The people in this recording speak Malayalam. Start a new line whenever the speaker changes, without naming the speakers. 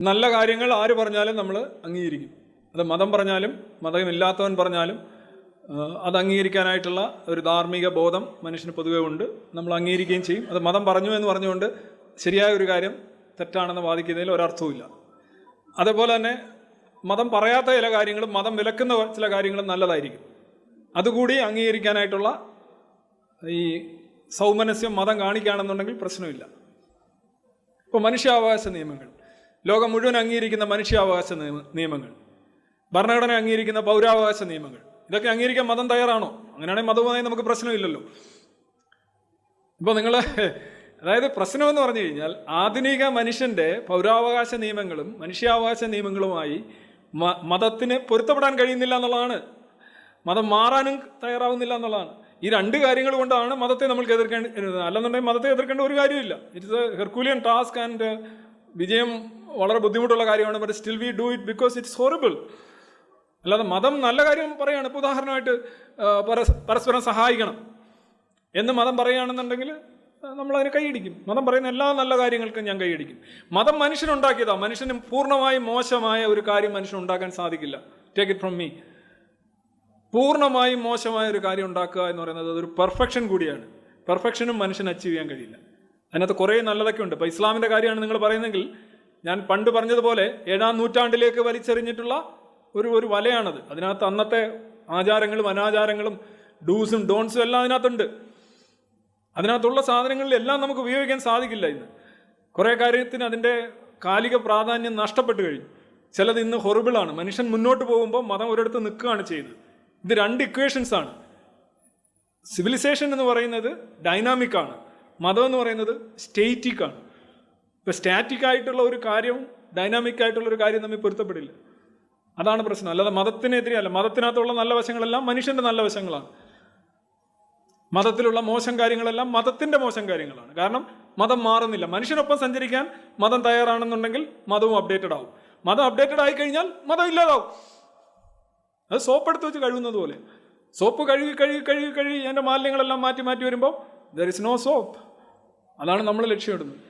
നല്ല കാര്യങ്ങൾ ആര് പറഞ്ഞാലും നമ്മൾ അംഗീകരിക്കും. അത് മതം പറഞ്ഞാലും മതമില്ലാത്തവൻ പറഞ്ഞാലും അത് അംഗീകരിക്കാനായിട്ടുള്ള ഒരു ധാർമ്മിക ബോധം മനുഷ്യന് പൊതുവെ ഉണ്ട്. നമ്മൾ അംഗീകരിക്കുകയും ചെയ്യും. അത് മതം പറഞ്ഞു എന്ന് പറഞ്ഞുകൊണ്ട് ശരിയായ ഒരു കാര്യം തെറ്റാണെന്ന് വാദിക്കുന്നതിൽ ഒരർത്ഥവുമില്ല. അതേപോലെ തന്നെ മതം പറയാത്ത ചില കാര്യങ്ങളും മതം വിലക്കുന്ന ചില കാര്യങ്ങളും നല്ലതായിരിക്കും. അതുകൂടി അംഗീകരിക്കാനായിട്ടുള്ള ഈ സൗമനസ്യം മതം കാണിക്കുകയാണെന്നുണ്ടെങ്കിൽ പ്രശ്നമില്ല. ഇപ്പോൾ മനുഷ്യാവകാശ നിയമങ്ങൾ. ലോകം മുഴുവൻ അംഗീകരിക്കുന്ന മനുഷ്യാവകാശ നിയമങ്ങൾ. ഭരണഘടന അംഗീകരിക്കുന്ന പൗരാവകാശ നിയമങ്ങൾ. ഇതൊക്കെ അംഗീകരിക്കാൻ മതം തയ്യാറാണോ? അങ്ങനെയാണെങ്കിൽ മതവുമായി നമുക്ക് പ്രശ്നമില്ലല്ലോ. ഇപ്പോൾ നിങ്ങൾ അതായത് പ്രശ്നമെന്ന് പറഞ്ഞു കഴിഞ്ഞാൽ ആധുനിക മനുഷ്യന്റെ പൗരാവകാശ നിയമങ്ങളും മനുഷ്യാവകാശ നിയമങ്ങളുമായി മതത്തിന് പൊരുത്തപ്പെടാൻ കഴിയുന്നില്ല എന്നുള്ളതാണ്. മതം മാറാനും തയ്യാറാവുന്നില്ല എന്നുള്ളതാണ്. ഈ രണ്ട് കാര്യങ്ങൾ കൊണ്ടാണ് മതത്തെ നമ്മൾക്ക് എതിർക്കേണ്ടി അല്ലെന്നുണ്ടെങ്കിൽ മതത്തെ എതിർക്കേണ്ട ഒരു കാര്യമില്ല it's a herculean task and വിജയം വളരെ ബുദ്ധിമുട്ടുള്ള കാര്യമാണ് but still we do it because it's horrible അല്ലാതെ മതം നല്ല കാര്യം പറയാണ്. ഇപ്പോൾ ഉദാഹരണമായിട്ട് പരസ്പരം സഹായിക്കണം എന്ന് മതം പറയുകയാണെന്നുണ്ടെങ്കിൽ നമ്മളതിന് കൈയടിക്കും. മതം പറയുന്ന എല്ലാ നല്ല കാര്യങ്ങൾക്കും ഞാൻ കൈയടിക്കും. മതം മനുഷ്യനുണ്ടാക്കിയതാ. മനുഷ്യന് പൂർണമായും മോശമായ ഒരു കാര്യം മനുഷ്യനുണ്ടാക്കാൻ സാധിക്കില്ല. ടേക്ക് ഇറ്റ് ഫ്രം മീ പൂർണമായും മോശമായ ഒരു കാര്യം ഉണ്ടാക്കുക എന്ന് പറയുന്നത് അതൊരു പെർഫെക്ഷൻ കൂടിയാണ്. പെർഫെക്ഷനും മനുഷ്യന് അച്ചീവ് ചെയ്യാൻ കഴിയില്ല. അതിനകത്ത് കുറേ നല്ലതൊക്കെ ഉണ്ട്. ഇപ്പോൾ ഇസ്ലാമിന്റെ കാര്യമാണ് നിങ്ങൾ പറയുന്നെങ്കിൽ ഞാൻ പണ്ട് പറഞ്ഞതുപോലെ ഏഴാം നൂറ്റാണ്ടിലേക്ക് വലിച്ചെറിഞ്ഞിട്ടുള്ള ഒരു ഒരു വലയാണത്. അതിനകത്ത് അന്നത്തെ ആചാരങ്ങളും അനാചാരങ്ങളും ഡൂസും ഡോൺസും എല്ലാം അതിനകത്തുണ്ട്. അതിനകത്തുള്ള സാധനങ്ങളിലെല്ലാം നമുക്ക് ഉപയോഗിക്കാൻ സാധിക്കില്ല ഇന്ന്. കുറേ കാര്യത്തിന് അതിന്റെ കാലിക പ്രാധാന്യം നഷ്ടപ്പെട്ടു കഴിഞ്ഞു. ചിലത് ഇന്ന് ഹൊറിബിളാണ് മനുഷ്യൻ മുന്നോട്ട് പോകുമ്പോൾ മതം ഒരിടത്ത് നിൽക്കുകയാണ് ചെയ്യുന്നത് ഇത് രണ്ട് ഇക്വേഷൻസ് ആണ്. സിവിലൈസേഷൻ എന്ന് പറയുന്നത് ഡൈനാമിക് ആണ്. മതം എന്ന് പറയുന്നത് സ്റ്റേറ്റിക്കാണ് ഇപ്പം സ്റ്റാറ്റിക് ആയിട്ടുള്ള ഒരു കാര്യവും ഡൈനാമിക് ആയിട്ടുള്ള ഒരു കാര്യം തമ്മിൽ പൊരുത്തപ്പെടില്ല. അതാണ് പ്രശ്നം. അല്ലാതെ മതത്തിനെതിരെ അല്ല മതത്തിനകത്തുള്ള നല്ല വശങ്ങളെല്ലാം മനുഷ്യന്റെ നല്ല വശങ്ങളാണ്. മതത്തിലുള്ള മോശം കാര്യങ്ങളെല്ലാം മതത്തിന്റെ മോശം കാര്യങ്ങളാണ്. കാരണം മതം മാറുന്നില്ല. മനുഷ്യനൊപ്പം സഞ്ചരിക്കാൻ മതം തയ്യാറാണെന്നുണ്ടെങ്കിൽ മതവും അപ്ഡേറ്റഡ് ആവും. മതം അപ്ഡേറ്റഡ് ആയി കഴിഞ്ഞാൽ മതം ഇല്ലാതാവും. അത് സോപ്പ് എടുത്ത് വെച്ച് കഴുകുന്നത് പോലെ. സോപ്പ് കഴുകി കഴുകി കഴുകി കഴുകി അതിന്റെ മാലിന്യങ്ങളെല്ലാം മാറ്റി മാറ്റി വരുമ്പോൾ ദർ ഇസ് നോ സോപ്പ് അതാണ് നമ്മൾ ലക്ഷ്യമിടുന്നത്